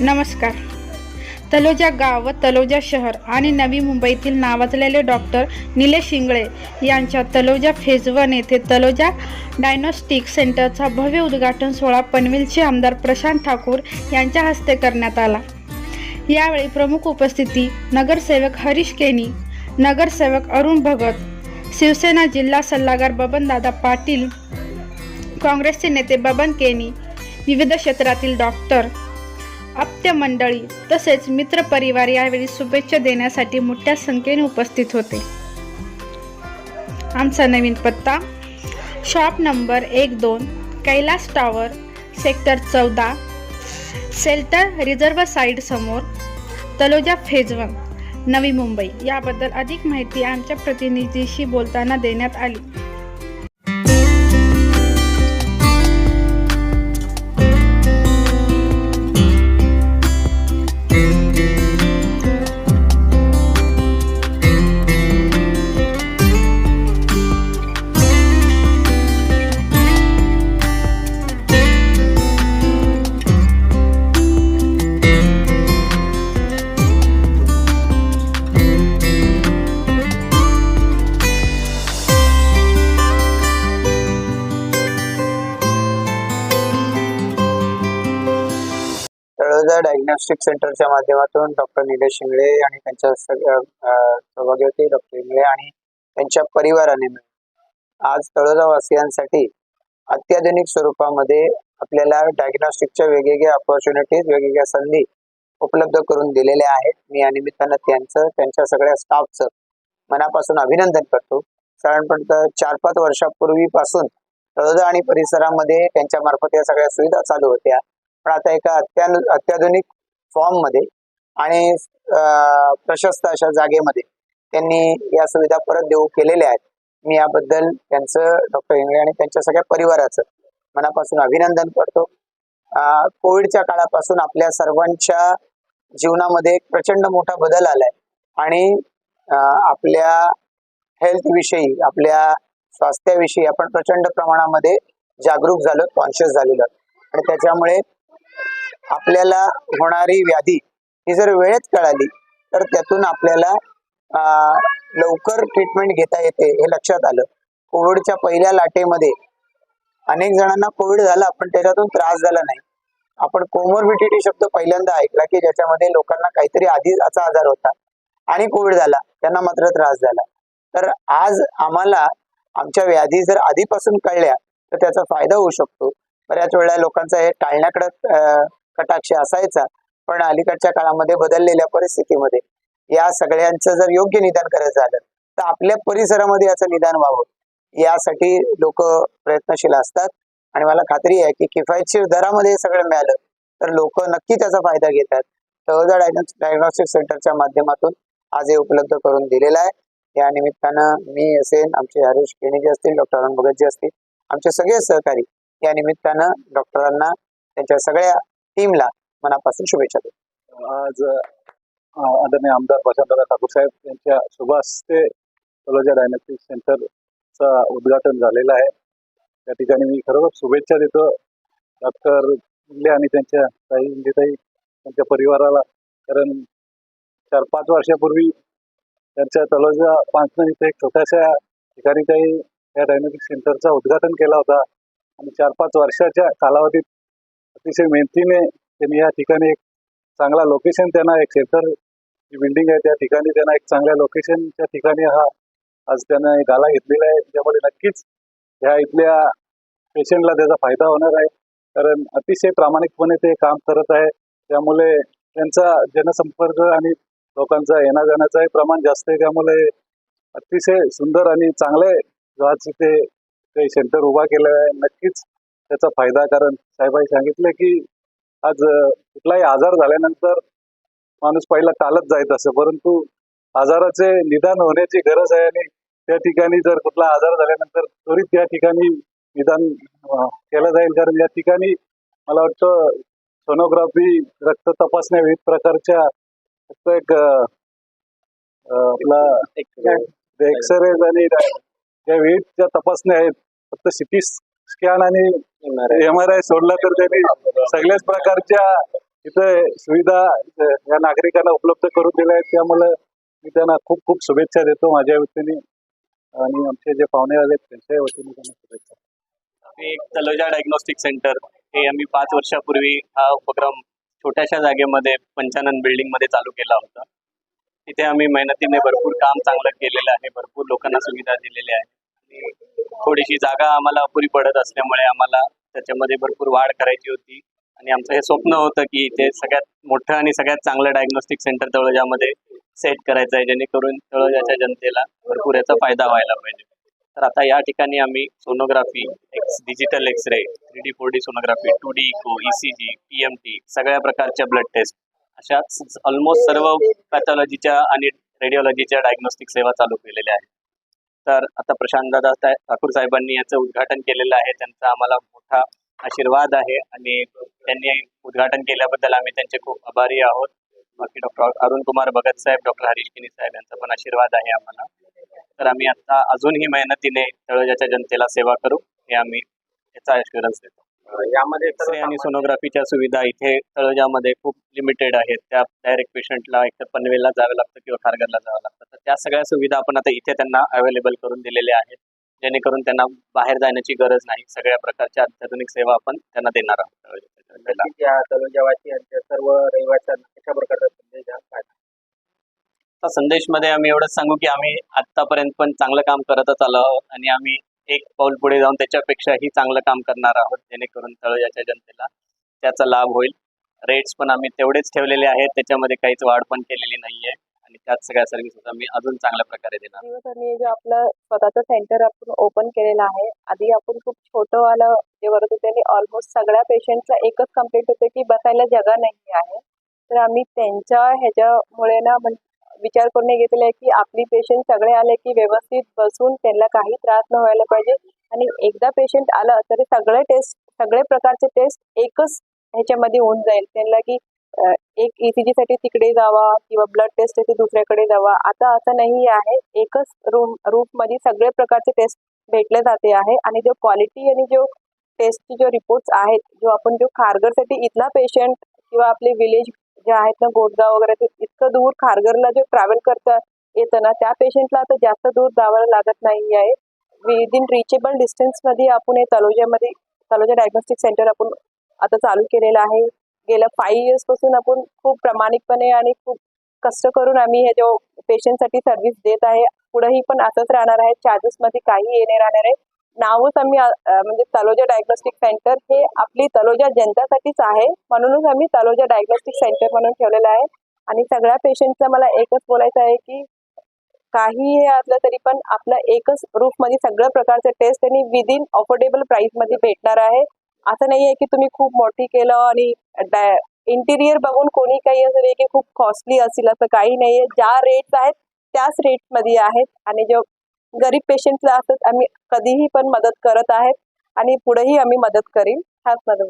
नमस्कार. तलोजा गाव व तलोजा शहर आणि नवी मुंबईतील नावाजलेले डॉक्टर निलेश शिंगळे यांच्या तलोजा फेज वन येथे तलोजा डायग्नोस्टिक सेंटरचा भव्य उद्घाटन सोहळा पनवेलचे आमदार प्रशांत ठाकूर यांच्या हस्ते करण्यात आला. यावेळी प्रमुख उपस्थिती नगरसेवक हरीश केनी नगरसेवक अरुण भगत शिवसेना जिल्हा सल्लागार बबनदादा पाटील काँग्रेसचे नेते बबन केनी विविध क्षेत्रातील डॉक्टर आप्त्य मंडळी तसेच मित्रपरिवार यावेळी शुभेच्छा देण्यासाठी मोठ्या संख्येने उपस्थित होते. आमचा नवीन पत्ता शॉप नंबर एक दोन कैलास टॉवर सेक्टर चौदा सेल्टर रिझर्व साईड समोर तलोजा फेज वन नवी मुंबई. याबद्दल अधिक माहिती आमच्या प्रतिनिधीशी बोलताना देण्यात आली. डायग्नोस्टिक सेंटरच्या माध्यमातून डॉक्टर निलेश शिंगळे आणि त्यांच्या सहभागी होते डॉक्टर इंगळे आणि त्यांच्या परिवाराने मिळून. आज तळोजावासियांसाठी अत्याधुनिक स्वरूपामध्ये आपल्याला डायग्नोस्टिकच्या वेगवेगळ्या ऑपॉर्च्युनिटीज वेगवेगळ्या संधी उपलब्ध करून दिलेल्या आहेत. मी या निमित्तानं त्यांचं त्यांच्या सगळ्या स्टाफचं मनापासून अभिनंदन करतो. साधारणपणे चार पाच वर्षापूर्वीपासून तळोजा आणि परिसरामध्ये त्यांच्या मार्फत या सगळ्या सुविधा चालू होत्या. पण आता एका अत्यानु अत्याधुनिक फॉर्ममध्ये आणि प्रशस्त अशा जागेमध्ये त्यांनी या सुविधा परत देऊ केलेल्या आहेत. मी याबद्दल त्यांचं डॉक्टर इंगळे आणि त्यांच्या सगळ्या परिवाराचं मनापासून अभिनंदन करतो. कोविडच्या काळापासून आपल्या सर्वांच्या जीवनामध्ये एक प्रचंड मोठा बदल आलाय आणि आपल्या हेल्थविषयी आपल्या स्वास्थ्याविषयी आपण प्रचंड प्रमाणामध्ये जागरूक झालो कॉन्शियस झालेलो आणि त्याच्यामुळे आपल्याला होणारी व्याधी ही जर वेळेत कळाली तर त्यातून आपल्याला लवकर ट्रीटमेंट घेता येते हे लक्षात आलं. कोविडच्या पहिल्या लाटेमध्ये अनेक जणांना कोविड झाला पण त्याच्यातून त्रास झाला नाही. आपण कोमोर्बिडिटी शब्द पहिल्यांदा ऐकला की ज्याच्यामध्ये लोकांना काहीतरी आधीचा आजार होता आणि कोविड झाला त्यांना मात्र त्रास झाला. तर आज आम्हाला आमच्या व्याधी जर आधीपासून कळल्या तर त्याचा फायदा होऊ शकतो. बऱ्याच वेळा लोकांचा हे टाळण्याकडे कटाक्ष असायचा पण अलीकडच्या काळामध्ये बदललेल्या परिस्थितीमध्ये या सगळ्यांचं जर योग्य निदान करायचं झालं तर आपल्या परिसरामध्ये याचं निदान व्हावं. यासाठी लोक प्रयत्नशील असतात आणि मला खात्री आहे की किफायतशीर दरामध्ये सगळं मिळालं तर लोक नक्की त्याचा फायदा घेतात. तळोजा डायग्नोस्टिक सेंटरच्या माध्यमातून आज हे उपलब्ध करून दिलेलं आहे. या निमित्तानं मी असेल आमचे हरीश केणी जे असतील डॉक्टर अरुण भगतजी असतील आमचे सगळे सहकारी या निमित्तानं डॉक्टरांना त्यांच्या सगळ्या टीमला मनापासून शुभेच्छा देतो. आज आदरणीय आमदार प्रशांतदादा ठाकूर साहेब यांच्या शुभ हस्ते तलोजा डायग्नोस्टिक सेंटरचा उद्घाटन झालेलं आहे. त्या ठिकाणी मी खरोखर शुभेच्छा देतो. डॉक्टर इंगले आणि त्यांच्या ताई इंगलेताई त्यांच्या परिवाराला. कारण चार पाच वर्षापूर्वी त्यांच्या तलोजा पाचनं इथे एक छोट्याशा ठिकाणी काही या डायग्नोस्टिक सेंटरचा उद्घाटन केला होता. आणि चार पाच वर्षाच्या कालावधीत अतिशय मेहनतीने त्यांनी या ठिकाणी एक चांगला लोकेशन त्यांना एक सेंटर जी बिल्डिंग आहे त्या ठिकाणी त्यांना एक चांगल्या लोकेशनच्या ठिकाणी हा आज त्यांना एक गाला घेतलेला आहे. त्यामुळे नक्कीच ह्या इथल्या पेशंटला त्याचा फायदा होणार आहे. कारण अतिशय प्रामाणिकपणे ते काम करत आहे. त्यामुळे त्यांचा जनसंपर्क आणि लोकांचा येण्या जाण्याचंही प्रमाण जास्त आहे. त्यामुळे अतिशय सुंदर आणि चांगले आज इथे काही सेंटर उभा केलं आहे. नक्कीच त्याचा फायदा कारण साहेबांनी सांगितले की आज कुठलाही आजार झाल्यानंतर माणूस पहिला टाळत जायत असं परंतु आजाराचे निदान होण्याची गरज आहे आणि त्या ठिकाणी जर कुठला आजार झाल्यानंतर त्वरित त्या ठिकाणी निदान केलं जाईल. कारण या ठिकाणी मला वाटतं सोनोग्राफी रक्त तपासण्या विविध प्रकारच्या फक्त एक आपला एक्सरे आणि त्या विविध ज्या तपासण्या आहेत फक्त सिटी स्कॅन आणि एम आर आय सोडला तर त्यांनी सगळ्याच प्रकारच्या इथं सुविधा या नागरिकांना उपलब्ध करून दिल्या आहेत. त्यामुळे मी त्यांना खूप खूप शुभेच्छा देतो माझ्या वतीने. आणि आमचे जे पाहुणे आले त्यांच्या वतीने त्यांना शुभेच्छा एक तलोजा डायग्नोस्टिक सेंटर हे आम्ही पाच वर्षापूर्वी हा उपक्रम छोट्याशा जागेमध्ये पंचानन बिल्डिंगमध्ये चालू केला होता. तिथे आम्ही मेहनतीने भरपूर काम चांगलं केलेलं आहे. भरपूर लोकांना सुविधा दिलेल्या आहे थोडीशी जागा आम्हाला अपुरी पडत असल्यामुळे आम्हाला त्याच्यामध्ये भरपूर वाढ करायची होती. आणि आमचं हे स्वप्न होतं की ते सगळ्यात मोठं आणि सगळ्यात चांगलं डायग्नोस्टिक सेंटर तळोजामध्ये सेट करायचं आहे जेणेकरून तळोजाच्या जनतेला भरपूर याचा फायदा व्हायला पाहिजे. तर आता या ठिकाणी आम्ही sonography X digital X ray three D four D sonography two D echo ECG P M T सगळ्या प्रकारच्या ब्लड टेस्ट अशा ऑलमोस्ट सर्व पॅथॉलॉजीच्या आणि रेडिओलॉजीच्या डायग्नोस्टिक सेवा चालू केलेल्या आहेत. तर आता प्रशांत दादा ठाकूर साहेबांनी याचं उद्घाटन केलेलं आहे. त्यांचा आम्हाला मोठा आशीर्वाद आहे आणि त्यांनी उद्घाटन केल्याबद्दल आम्ही त्यांचे खूप आभारी आहोत. बाकी डॉक्टर अरुण कुमार भगत साहेब डॉक्टर हरीश किनी साहेब यांचा पण आशीर्वाद आहे आम्हाला. तर आम्ही आता अजूनही मेहनतीने तळोजाच्या जनतेला सेवा करू. हे आम्ही याचा अश्युरन्स देतो. यामध्ये एक्सरे आणि सोनोग्राफीच्या सुविधा इथे तळोजामध्ये खूप लिमिटेड आहेत. त्या डायरेक्ट पेशंटला एकतर पनवेलला जावं लागतं किंवा खारघरला जावं लागतं. तर त्या सगळ्या सुविधा आपण आता इथे त्यांना अवेलेबल करून दिलेल्या आहेत. जेणेकरून त्यांना बाहेर जाण्याची गरज नाही. सगळ्या प्रकारच्या अत्याधुनिक सेवा आपण त्यांना देणार आहोत. सर्व रहिवाशांना प्रकारचा संदेश संदेशमध्ये आम्ही एवढंच सांगू की आम्ही आतापर्यंत पण चांगलं काम करतच आलो आहोत. आणि आम्ही एक पाऊल पुढे जाऊन त्याच्यापेक्षाही चांगलं काम करणार आहोत जेणेकरून तळोजाच्या जनतेला त्याचा लाभ होईल. रेट्स पण आम्ही तेवढेच ठेवलेले आहेत त्याच्यामध्ये काहीच वाढ पण केलेली नाहीये. आणि त्याच सगळ्या सर्व्हिसेस आम्ही अजून चांगल्या प्रकारे देणार आहोत. आम्ही जो आपलं स्वतःचं सेंटर आपण ओपन केलेलं आहे आधी आपण खूप छोटं वालं जे करत होते आणि ऑलमोस्ट सगळ्या पेशंटचा एकच कंप्लेंट होते की बसायला जगा नाही आहे. तर आम्ही त्यांच्या ह्याच्यामुळे ना म्हणजे विचार करून घेतलेला आहे की आपली पेशंट सगळे आले की व्यवस्थित बसून त्यांना काही त्रास न व्हायला पाहिजे. आणि एकदा पेशंट आलं तरी सगळे टेस्ट सगळे प्रकारचे टेस्ट एकच ह्याच्यामध्ये होऊन जाईल. त्यांना की एक ईसीजी साठी तिकडे जावा किंवा ब्लड टेस्टसाठी दुसऱ्याकडे जावा. आता असं नाही आहे. एकच रूम रूममध्ये सगळे प्रकारचे टेस्ट भेटले जाते आहे. आणि जो क्वालिटी आणि जो टेस्टचे जो रिपोर्ट्स आहेत जो आपण जो खारघरसाठी इथला पेशंट किंवा आपले विलेज जे आहेत ना गोडगाव वगैरे ते इतकं दूर खारघरला जे ट्रॅव्हल करता येतं ना त्या पेशंटला आता जास्त दूर जावं लागत नाही आहे. विदिन रिचेबल डिस्टन्समध्ये आपण हे तलोजामध्ये तलोजा डायग्नोस्टिक सेंटर आपण आता चालू केलेलं आहे. गेल्या फाईव्ह इयर्सपासून आपण खूप प्रामाणिकपणे आणि खूप कष्ट करून आम्ही हे जो पेशंटसाठी सर्व्हिस देत आहे पुढेही पण असंच राहणार आहे. चार्जेसमध्ये काही येणे राहणार आहे. नावच आम्ही म्हणजे तलोजा डायग्नोस्टिक सेंटर हे आपली तलोजा जनतासाठीच आहे. म्हणूनच आम्ही तलोजा डायग्नोस्टिक सेंटर म्हणून ठेवलेलं आहे. आणि सगळ्या पेशंटचं मला एकच बोलायचं आहे की काही हे असलं तरी पण आपलं एकच रूफमध्ये सगळ्या प्रकारचे टेस्ट आणि विदिन अफोर्डेबल प्राईसमध्ये भेटणार आहे. असं नाही आहे की तुम्ही खूप मोठी केलं आणि इंटिरियर बघून कोणी काही असं नाही की खूप कॉस्टली असेल असं काही नाही आहे. ज्या रेट्स आहेत त्याच रेटमध्ये आहेत. आणि जो गरीब पेशंटला असत आम्ही कधीही पण मदत करत आहेत आणि पुढेही आम्ही मदत करीन. हाच माझा